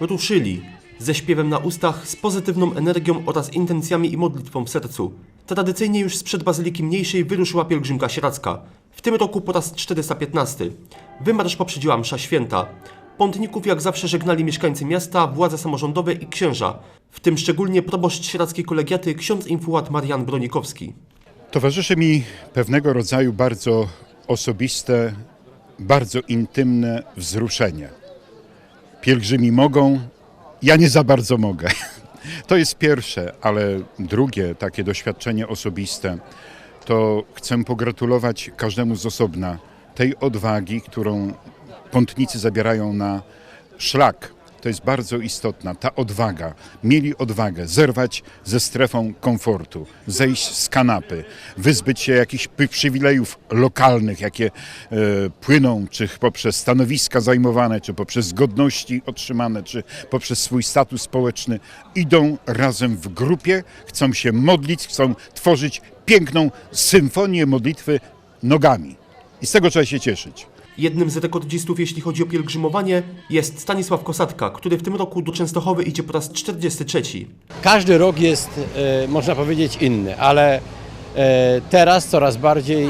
Ruszyli, ze śpiewem na ustach, z pozytywną energią oraz intencjami i modlitwą w sercu. Tradycyjnie już sprzed Bazyliki Mniejszej wyruszyła pielgrzymka sieradzka. W tym roku po raz 415. Wymarsz poprzedziła msza święta. Pątników jak zawsze żegnali mieszkańcy miasta, władze samorządowe i księża, w tym szczególnie proboszcz sieradzkiej kolegiaty ksiądz infułat Marian Bronikowski. Towarzyszy mi pewnego rodzaju bardzo osobiste, bardzo intymne wzruszenie. Pielgrzymi mogą, ja nie za bardzo mogę. To jest pierwsze, ale drugie takie doświadczenie osobiste to chcę pogratulować każdemu z osobna tej odwagi, którą pątnicy zabierają na szlak. To jest bardzo istotna, ta odwaga. Mieli odwagę zerwać ze strefą komfortu, zejść z kanapy, wyzbyć się jakichś przywilejów lokalnych, jakie e, płyną, czy poprzez stanowiska zajmowane, czy poprzez godności otrzymane, czy poprzez swój status społeczny. Idą razem w grupie, chcą się modlić, chcą tworzyć piękną symfonię modlitwy nogami. I z tego trzeba się cieszyć. Jednym z rekordzistów, jeśli chodzi o pielgrzymowanie, jest Stanisław Kosatka, który w tym roku do Częstochowy idzie po raz 43. Każdy rok jest, e, można powiedzieć, inny, ale e, teraz coraz bardziej,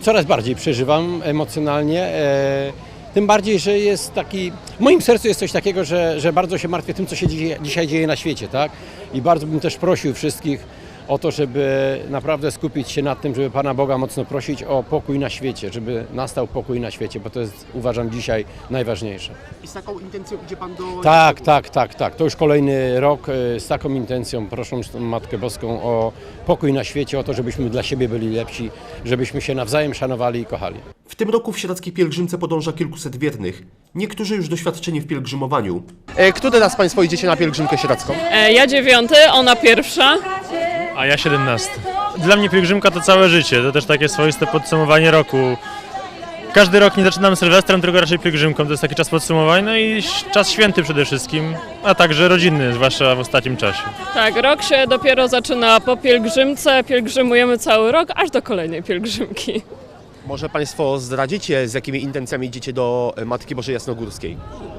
coraz bardziej przeżywam emocjonalnie. e, Tym bardziej, że jest taki. W moim sercu jest coś takiego, że, że bardzo się martwię tym, co się dzisiaj dzieje na świecie, tak? I bardzo bym też prosił wszystkich o to, żeby naprawdę skupić się nad tym, żeby Pana Boga mocno prosić o pokój na świecie, żeby nastał pokój na świecie, bo to jest uważam dzisiaj najważniejsze. I z taką intencją idzie Pan do... Tak, tak, tak, tak. To już kolejny rok e, z taką intencją, prosząc Matkę Boską o pokój na świecie, o to, żebyśmy dla siebie byli lepsi, żebyśmy się nawzajem szanowali i kochali. W tym roku w sieradzkiej pielgrzymce podąża kilkuset wiernych. Niektórzy już doświadczeni w pielgrzymowaniu. E, Który raz Państwo idziecie na pielgrzymkę sieradzką? E, Ja dziewiąty, ona pierwsza. A ja 17. Dla mnie pielgrzymka to całe życie, to też takie swoiste podsumowanie roku. Każdy rok nie zaczynam Sylwestrem, tylko raczej pielgrzymką. To jest taki czas podsumowań, no i czas święty przede wszystkim, a także rodzinny, zwłaszcza w ostatnim czasie. Tak, rok się dopiero zaczyna po pielgrzymce. Pielgrzymujemy cały rok, aż do kolejnej pielgrzymki. Może Państwo zdradzicie, z jakimi intencjami idziecie do e, Matki Bożej Jasnogórskiej?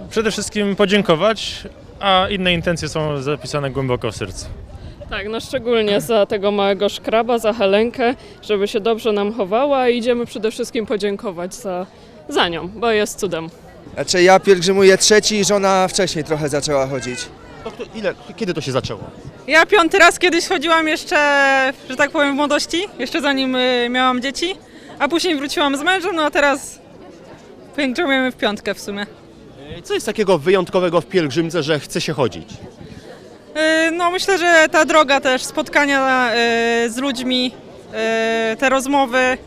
Przede wszystkim podziękować, a inne intencje są zapisane głęboko w sercu. Tak, no szczególnie za tego małego szkraba, za Helenkę, żeby się dobrze nam chowała i idziemy przede wszystkim podziękować za, za nią, bo jest cudem. Znaczy ja pielgrzymuję trzeci, żona wcześniej trochę zaczęła chodzić. To, kto- ile, kiedy to się zaczęło? Ja piąty raz kiedyś chodziłam jeszcze, że tak powiem, w młodości, jeszcze zanim y, miałam dzieci, a później wróciłam z mężem, no a teraz pielgrzymujemy w piątkę w sumie. E, Co jest takiego wyjątkowego w pielgrzymce, że chce się chodzić? Y, No myślę, że ta droga też, spotkania y, z ludźmi, y, te rozmowy,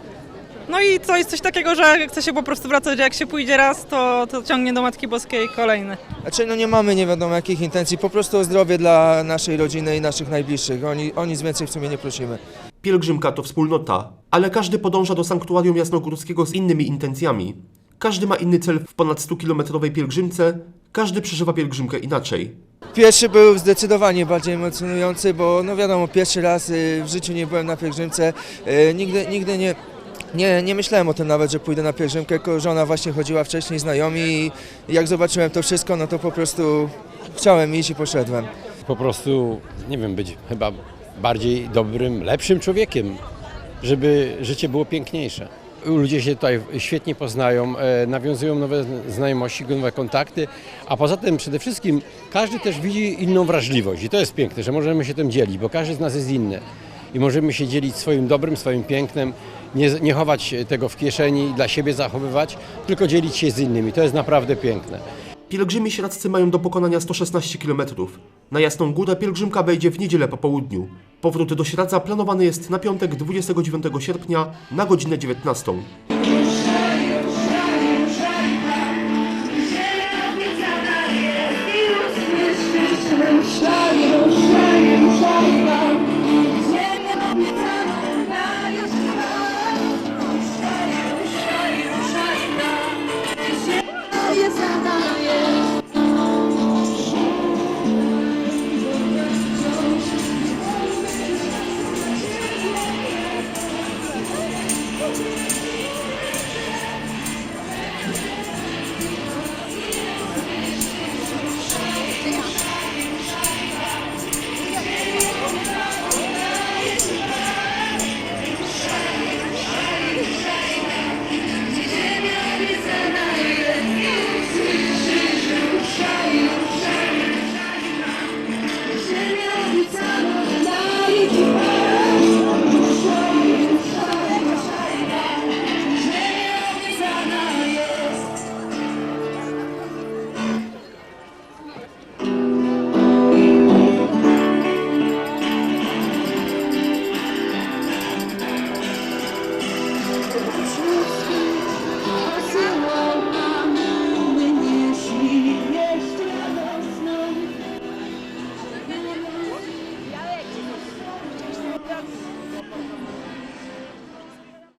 no i to jest coś takiego, że chce się po prostu wracać, że jak się pójdzie raz, to, to ciągnie do Matki Boskiej kolejny. Znaczy no nie mamy nie wiadomo jakich intencji, po prostu o zdrowie dla naszej rodziny i naszych najbliższych. Oni, o nic więcej w sumie nie prosimy. Pielgrzymka to wspólnota, ale każdy podąża do sanktuarium jasnogórskiego z innymi intencjami. Każdy ma inny cel w ponad 100-kilometrowej pielgrzymce, każdy przeżywa pielgrzymkę inaczej. Pierwszy był zdecydowanie bardziej emocjonujący, bo no wiadomo, pierwszy raz y, w życiu nie byłem na pielgrzymce. Y, Nigdy, nigdy nie, nie, nie myślałem o tym nawet, że pójdę na pielgrzymkę, żona właśnie chodziła wcześniej, znajomi i jak zobaczyłem to wszystko, no to po prostu chciałem iść i poszedłem. Po prostu, nie wiem, być chyba bardziej dobrym, lepszym człowiekiem, żeby życie było piękniejsze. Ludzie się tutaj świetnie poznają, e, nawiązują nowe znajomości, nowe kontakty, a poza tym przede wszystkim każdy też widzi inną wrażliwość i to jest piękne, że możemy się tym dzielić, bo każdy z nas jest inny i możemy się dzielić swoim dobrym, swoim pięknem, nie, nie chować tego w kieszeni, dla siebie zachowywać, tylko dzielić się z innymi. To jest naprawdę piękne. Pielgrzymi sieradzcy mają do pokonania 116 km. Na Jasną Górę pielgrzymka wejdzie w niedzielę po południu. Powrót do Sieradza planowany jest na piątek 29 sierpnia na godzinę 19.